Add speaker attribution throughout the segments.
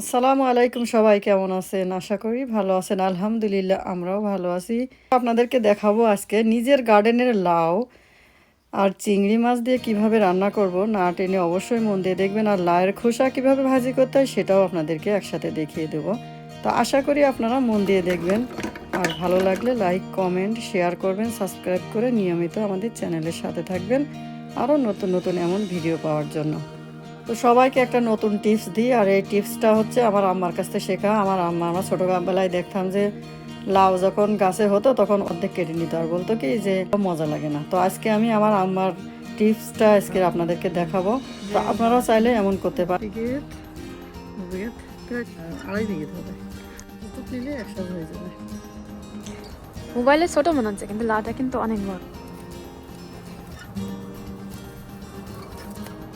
Speaker 1: আসসালামু আলাইকুম সবাই, কেমন আছেন? আশা করি ভালো আছেন। আলহামদুলিল্লাহ, আমরাও ভালো আছি। আপনাদেরকে দেখাবো আজকে নিজের গার্ডেনের লাউ আর চিংড়ি মাছ দিয়ে কীভাবে রান্না করব। না টেনে অবশ্যই মন দিয়ে দেখবেন আর লাউয়ের খোসা কীভাবে ভাজি করতে হয় সেটাও আপনাদেরকে একসাথে দেখিয়ে দেব। তো আশা করি আপনারা মন দিয়ে দেখবেন। আর ভালো লাগলে লাইক কমেন্ট শেয়ার করবেন সাবস্ক্রাইব করে নিয়মিত আমাদের চ্যানেলের সাথে থাকবেন। আরও নতুন নতুন এমন ভিডিও পাওয়ার জন্য। তো সবাইকে একটা নতুন টিপস দিই আর এই টিপসটা হচ্ছে আমার আম্মার কাছ থেকে শেখা। আমার আম্মা আমার ছোটোবেলায় দেখতাম যে লাউ যখন গাছে হতো তখন অর্ধেক কেটে নিত আর বলতো কি যে মজা লাগে না। তো আজকে আমি আমার আম্মার টিপসটা আজকে আপনাদেরকে দেখাবো। তো আপনারাও চাইলে এমন করতে পারেন আড়াই হবে। একসাথে হয়ে যাবে।
Speaker 2: মোবাইলে ছোট মনে হচ্ছে কিন্তু লাউটা কিন্তু অনেক বড়।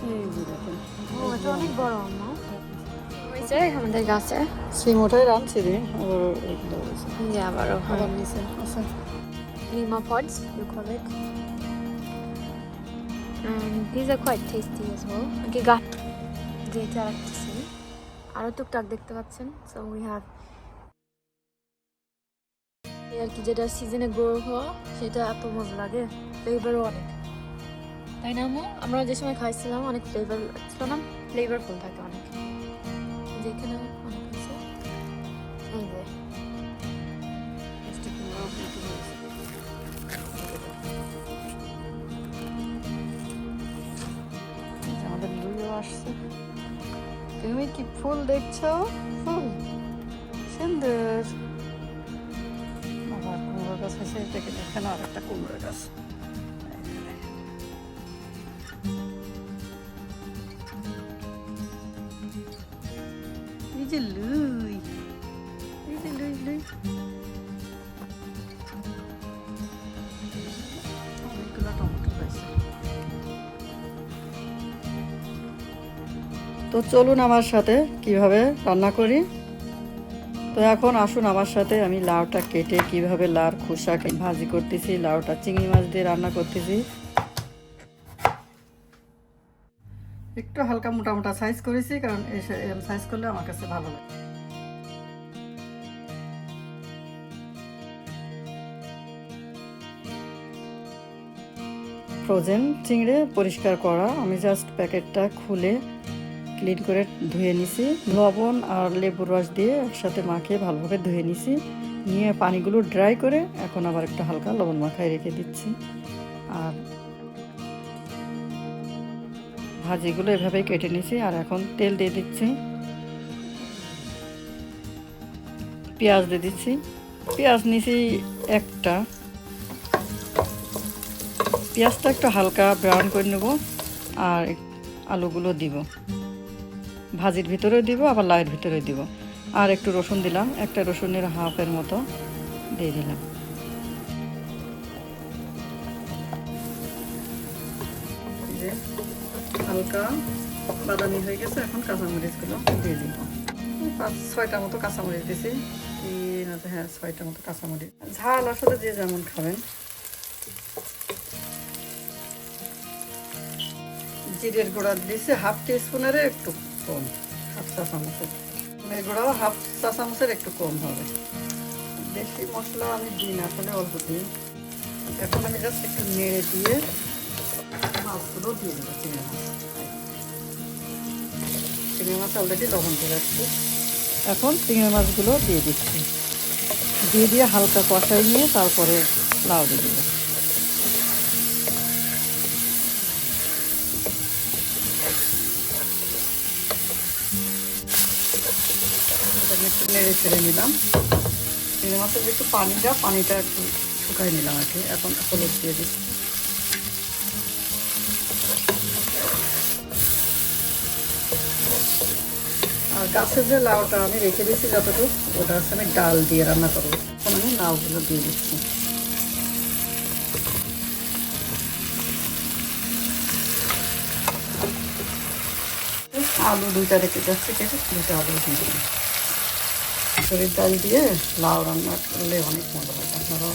Speaker 1: এই দেখেন।
Speaker 2: এটা অনেক বড় না? হয়েছে আমাদের গাছে।
Speaker 1: সিম ওটাই রাঁধছি রে আবার এগুলো
Speaker 2: যে আবারও
Speaker 1: আবার নিচে আচ্ছা।
Speaker 2: lima pods you call it. And these are quite tasty as well. ওকে গাছ যেটা রাখতেছি। আরও টুকটাক দেখতে পাচ্ছেন। সো উই হ্যাভ আর কি যেটা সিজনে গ্রো হওয়া সেটা এত মজা লাগে। ফ্লেভারও অনেক। তাই না আমু আমরা যে সময় খাইছিলাম, অনেক ফ্লেভার ছিল না? ফ্লেভারফুল থাকে অনেক। যেখানে অনেক
Speaker 1: আমাদের লুইও আসছে। তুমি কি ফুল দেখছ? ফুল? সুন্দর। আবার কুমড়ো গাছ হয়েছে দেখেন এখানে আর একটা কুমড়ো গাছ। যে লুই এই যে লুই তো চলুন আমার সাথে, কীভাবে রান্না করি? তো এখন আসুন আমার সাথে, আমি লাউটা কেটে কীভাবে লাউর খোসা ভাজি করতেছি, লাউটা চিংড়ি মাছ দিয়ে রান্না করতেছি। একটু হালকা মোটা মোটা সাইজ করেছি, কারণ এই সাইজ করলে আমার কাছে ভালো লাগে। ফ্রোজেন চিংড়ে পরিষ্কার করা। আমি জাস্ট প্যাকেটটা খুলে ক্লিন করে ধুয়ে নিছি। লবণ আর লেবুর রস দিয়ে একসাথে মাখিয়ে ভালোভাবে ধুয়ে নিছি। নিয়ে পানিগুলো ড্রাই করে এখন আবার একটু হালকা লবণ মাখায় রেখে দিচ্ছি। ভাজিগুলো এভাবেই কেটে নিয়েছি, আর এখন তেল দিয়ে দিচ্ছি। পেঁয়াজ দিয়ে দিচ্ছি। পেঁয়াজ নিছি একটা। পেঁয়াজটা একটু হালকা ব্রাউন করে নেব, আর আলুগুলো দিব। ভাজির ভিতরেও দিব, আবার লাইয়ের ভিতরেও দিব। আর একটু রসুন দিলাম, একটা রসুনের হাফের মতো দিয়ে দিলাম। হালকা বাদামি হয়ে গেছে, এখন কাঁচামরিচগুলো দিয়ে দিব। পাঁচ, ছয়টা মতো কাঁচামরিচ দিছি। হ্যাঁ ছয়টা মতো কাঁচামরিচ। ঝাল আসলে যে যেমন খাবেন। জিরের গুঁড়া দিছে, হাফ টি স্পুনের একটু কম, হাফ চা চামচের গুঁড়াও হাফ চা চামচের একটু কম হবে। বেশি মশলা আমি দিই না, আসলে অল্প দিই। এখন আমি জাস্ট একটু নেড়ে দিয়ে মাছগুলো দিয়ে দেবো চিংড়ি মাছ চিংড়ি মাছ অলরেডি লবণ দিয়ে রাখছি এখন চিংড়ি মাছগুলো দিয়ে দিচ্ছি। দিয়ে দিয়ে হালকা কষাই নিয়ে তারপরে লাউ দিয়ে দেবো। একটু নেড়ে ছেড়ে নিলাম। চিংড়ি মাছের একটু পানিটা পানিটা একটু শুকাই নিলাম আর কি। এখন হলুদ দিয়ে দিচ্ছি। গাছের যে লাউটা আমি রেখে দিয়েছি যতটুকু, ওটা হচ্ছে আমি ডাল দিয়ে রান্না করব। এখন আমি লাউগুলো দিয়ে দিচ্ছি। আলু দুইটা রেখে যাচ্ছে কেটে দুইটা আলু দিয়ে দিলাম। শরীর ডাল দিয়ে লাউ রান্না করলে অনেক মজা লাগে আপনারাও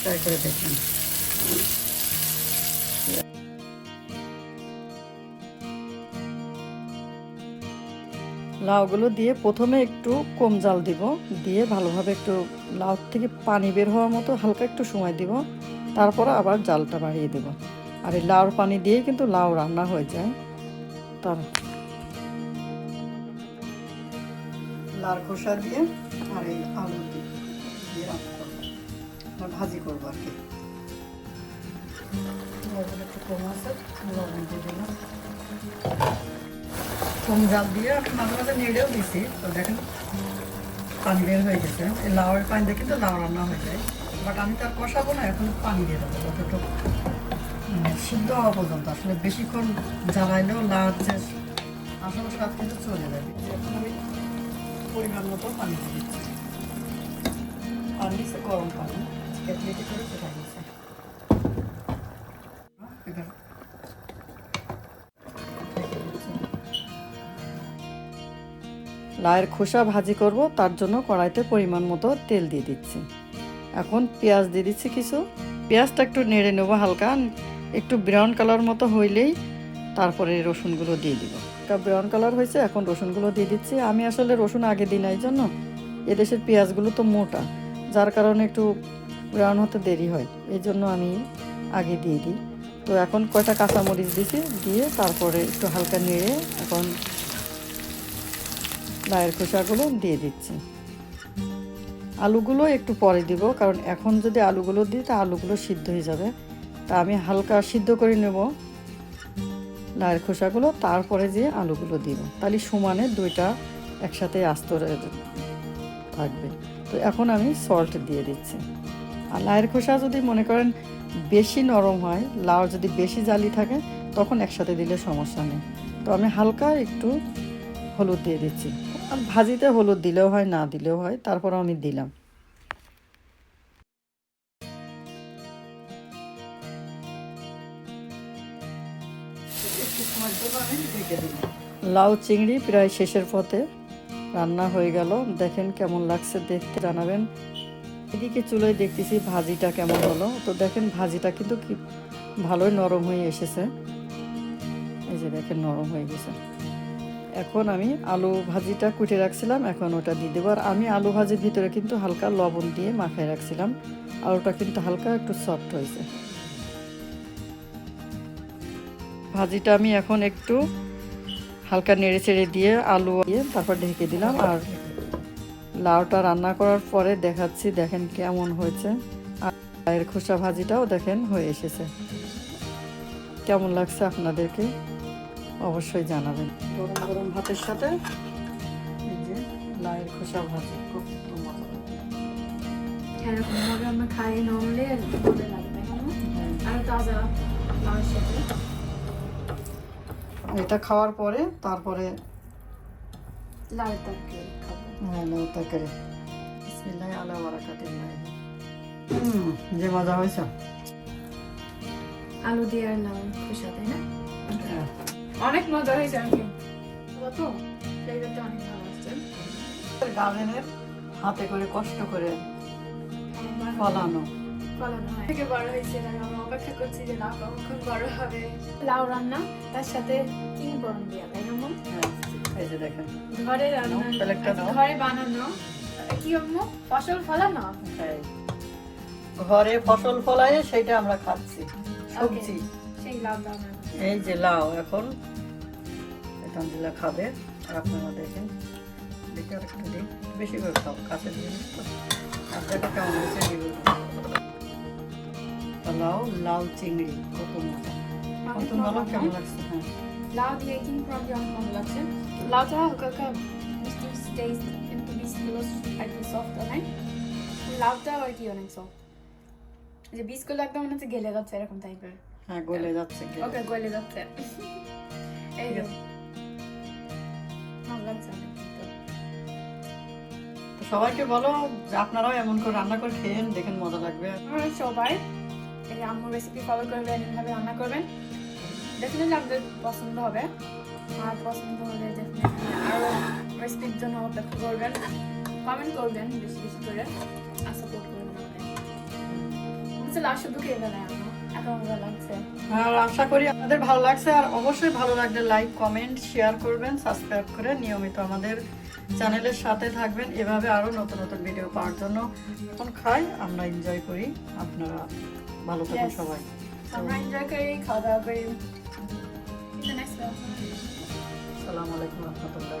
Speaker 1: ট্রাই করে দেখবেন লাউগুলো দিয়ে প্রথমে একটু কম জাল দিব। দিয়ে ভালোভাবে একটু লাউ থেকে পানি বের হওয়ার মতো হালকা একটু সময় দিব। তারপরে আবার জালটা বাড়িয়ে দেব। আর এই লাউর পানি দিয়েই কিন্তু লাউ রান্না হয়ে যায়। তার লাউর খোসা দিয়ে আর এই আলু দিয়ে রান্না করব। ভাজি করব আর কি। একটু কম আছে, লবণ দিয়ে দিলাম। কম জাল দিয়ে আমি মাঝে মাঝে নেড়েও দিছি। তো দেখেন, পানি বের হয়ে গেছে। এই লাউয়ের পানি দিয়ে কিন্তু লাউ রান্না হয়ে যায়। বাট আমি তার কষাবো না, এখন পানি দিয়ে দেবো যতটুকু সিদ্ধ হওয়া পর্যন্ত। আসলে বেশিক্ষণ জ্বালাইলেও লাউর যে আসল স্বাদ কিন্তু চলে যাবে এখন আমি পরিমাণ মতো পানি দিয়ে দিচ্ছি। পানি গরম পানি কেটলেটি করে ফেটা লায়ের খোসা ভাজি করব, তার জন্য কড়াইতে পরিমাণ মতো তেল দিয়ে দিচ্ছি। এখন পেঁয়াজ দিয়ে দিচ্ছি কিছু। পেঁয়াজটা একটু নেড়ে নেব হালকা, একটু ব্রাউন কালার মতো হইলেই তারপরে রসুনগুলো দিয়ে দিব। একটা ব্রাউন কালার হয়েছে, এখন রসুনগুলো দিয়ে দিচ্ছি। আমি আসলে রসুন আগে দিই না এই জন্য এদেশের পেঁয়াজগুলো তো মোটা, যার কারণে একটু ব্রাউন হতে দেরি হয়, এই জন্য আমি আগে দিয়ে দিই। তো এখন কয়টা কাঁচামরিচ দিছি, দিয়ে তারপরে একটু হালকা নেড়ে এখন লায়ের খোসাগুলো দিয়ে দিচ্ছি। আলুগুলো একটু পরে দিব, কারণ এখন যদি আলুগুলো দিই তা আলুগুলো সিদ্ধ হয়ে যাবে। তা আমি হালকা সিদ্ধ করে নেব। লায়ের খোসাগুলো, তারপরে যে আলুগুলো দিব। তাহলে সমানে দুইটা একসাথে আস্ত থাকবে। তো এখন আমি সল্ট দিয়ে দিচ্ছি। আর লায়ের খোসা যদি মনে করেন বেশি নরম হয়, লাউ যদি বেশি জালি থাকে, তখন একসাথে দিলে সমস্যা নেই। তো আমি হালকা একটু হলুদ দিয়ে দিচ্ছি। ভাজিতে হলুদ দিলেও হয়, না দিলেও হয় তারপর আমি দিলাম। লাউ চিংড়ি প্রায় শেষের পথে রান্না হয়ে গেল। দেখেন কেমন লাগছে দেখতে, জানাবেন। এদিকে চুলোয় দেখতেছি ভাজিটা কেমন হলো। তো দেখেন ভাজিটা কিন্তু কি ভালোই নরম হয়ে এসেছে। এই যে দেখেন নরম হয়ে গেছে। এখন আমি আলু ভাজিটা কুটে রাখছিলাম, এখন ওটা দিয়ে দেবো। আর আমি আলু ভাজির ভিতরে কিন্তু হালকা লবণ দিয়ে মাখায় রাখছিলাম। আলুটা কিন্তু হালকা একটু সফট হয়েছে। ভাজিটা আমি এখন একটু হালকা নেড়ে চেড়ে দিয়ে আলু দিয়ে তারপর ঢেকে দিলাম। আর লাউটা রান্না করার পরে দেখাচ্ছি, দেখেন কেমন হয়েছে। আর লাউয়ের খোসা ভাজিটাও দেখেন হয়ে এসেছে। কেমন লাগছে আপনাদেরকে? অবশ্যই জানাবেন। গরম গরম ভাতের সাথে এই যে লাউয়ের খোসা ভাজি খুব মজা লাগে।
Speaker 2: আমরা খাই নর্মালি ভালো লাগে আর তাজা সাথে।
Speaker 1: এটা খাওয়ার পরে তারপরে
Speaker 2: তরকারি
Speaker 1: হ্যাঁ লাউ তরকারি। বিসমিল্লাহ আলা বারাকাতিল্লাহ হুম যে মজা হয়েছে।
Speaker 2: আলু দিয়ে আর লাউ খোসা তাই না?
Speaker 1: হ্যাঁ।
Speaker 2: অনেক মজা হয়েছে আর কি তো অনেক ভালো আসছে
Speaker 1: গার্ডেনের হাতে করে কষ্ট করে ফলানো।
Speaker 2: ফলানো থেকে বড় হয়েছে তাই আমরা অপেক্ষা করছি যে লাউ কখন বড় হবে। লাউ রান্না তার সাথে কিং বরণ দিয়া তাই না মম?
Speaker 1: হ্যাঁ এই যে দেখেন।
Speaker 2: ঘরে রান্না ঘরে বানানো। কি আম্মু? ফসল ফলানো?
Speaker 1: ঘরে ফসল ফলাই সেটা আমরা খাচ্ছি। সবজি।
Speaker 2: সেই লাউ রান্না
Speaker 1: এই যে লাউ এখন। তানজিলা খাবে আর আপনারা দেখেন। দেখে আর একটু দিন। বেশি করে খাও কাছে জিনিস তো। দেখো কেমন হয়েছে। লাউ লাউ চিংড়ি কত মজা। কত ভালো কেমন লাগছে? হ্যাঁ।
Speaker 2: লাউ দিয়ে কিং প্রবলেম অনেক ভালো লাগছে? লাউটা হালকা হালকা মিষ্টি মিষ্টি টেস্ট কিন্তু বীজগুলো আর কি সফট অনেক লাউটাও আর কি অনেক সফট যে বীজগুলো একদম মনে হচ্ছে গেলে যাচ্ছে এরকম টাইপের
Speaker 1: হ্যাঁ গলে যাচ্ছে।
Speaker 2: ওকে গলে যাচ্ছে এই
Speaker 1: সবাইকে বলো যে আপনারাও এমন করে রান্না করে খেয়েন দেখেন মজা লাগবে
Speaker 2: সবাই এই আম্মুর রেসিপি ফলো করবেন এভাবে রান্না করবেন ডেফিনেটলি আপনাদের পছন্দ হবে আর পছন্দ হলে ডেফিনেটলি আরও রেসিপির জন্য অপেক্ষা করবেন কমেন্ট করবেন বেশি বেশি করে আর সাপোর্ট করবেন আমাদের শুধু খেয়ে বেলায়
Speaker 1: আর আশা করি আপনাদের ভালো লাগছে। আর অবশ্যই ভালো লাগলে লাইক কমেন্ট শেয়ার করবেন সাবস্ক্রাইব করে নিয়মিত আমাদের চ্যানেলের সাথে থাকবেন। এভাবে আরও নতুন নতুন ভিডিও পাওয়ার জন্য এখন খাই আমরা এনজয় করি। আপনারা ভালো থাকুন সবাই।
Speaker 2: আমরা এনজয় করি খাওয়া দাওয়া করি
Speaker 1: আসসালামু আলাইকুম রহমতুল্লাহ